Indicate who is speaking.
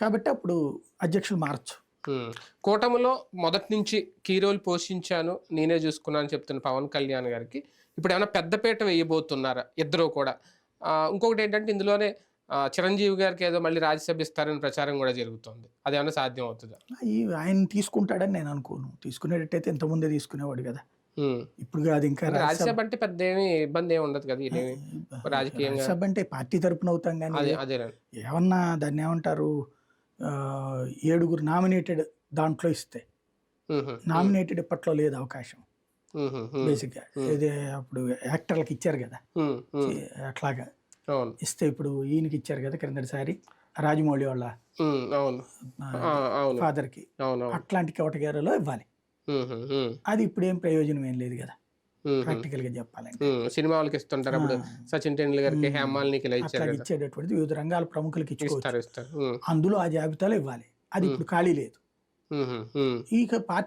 Speaker 1: కాబట్టి అప్పుడు అధ్యక్షులు మారచ్చు.
Speaker 2: కూటమిలో మొదటి నుంచి కీ రోల్ పోషించాను నేనే చూసుకున్నాను అని చెప్తున్న పవన్ కళ్యాణ్ గారికి. ఇప్పుడు ఏమైనా పెద్దపీట వేయబోతున్నారా ఇద్దరు కూడా? ఇంకొకటి ఏంటంటే ఇందులోనే చిరంజీవి గారికి ఏదో మళ్ళీ రాజ్యసభ ఇస్తారని ప్రచారం కూడా జరుగుతుంది. అదేమన్నా సాధ్యం అవుతుందా?
Speaker 1: ఆయన తీసుకుంటాడని నేను అనుకోను. తీసుకునేటట్టయితే ఇంతకుముందే తీసుకునేవాడు కదా. ఇప్పుడు కాదు ఇంకా
Speaker 2: రాజ్యసభ అంటే పెద్ద ఏమి ఇబ్బంది ఏమి ఉండదు కదా ఇదేమి? రాజకీయంగా.
Speaker 1: రాజ్యసభ అంటే పార్టీ తరపున అవుతాం కానీ
Speaker 2: అదే
Speaker 1: ఏమన్నా దాన్ని ఏమంటారు ఆ, ఏడుగురు నామినేటెడ్ దాంట్లో ఇస్తే నామినేటెడ్ ఇప్పట్లో లేదు అవకాశం.
Speaker 2: ఉహు,
Speaker 1: బేసిక్గా ఇది అప్పుడు యాక్టర్లకు ఇచ్చారు కదా. అట్లాగా
Speaker 2: అవును.
Speaker 1: ఇస్తే ఇప్పుడు ఈయనకి ఇచ్చారు కదా క్రిందటిసారి రాజమౌళి వాళ్ళ
Speaker 2: ఉమ్, అవును. ఆ, అవును.
Speaker 1: ఫాదర్కి.
Speaker 2: అవును అవును
Speaker 1: అట్లాంటి కేటగిరీలో ఇవ్వాలి. అది ఇప్పుడు ఏం ప్రయోజనం ఏం లేదు కదా.
Speaker 2: ఉహు.
Speaker 1: ప్రాక్టికల్గా చెప్పాలంటే.
Speaker 2: సినిమా వాళ్ళకి ఇస్తుంటారు అప్పుడు సచిన్ టెండూల్కర్కి హేమాల్నికి
Speaker 1: ఇచ్చేటటువంటిది వివిధ రంగాల ప్రముఖులకు ఇచ్చుకోవచ్చు. అందులో ఆ జాబితాలో ఇవ్వాలి. అది ఇప్పుడు ఖాళీ లేదు. ఇక పార్టీ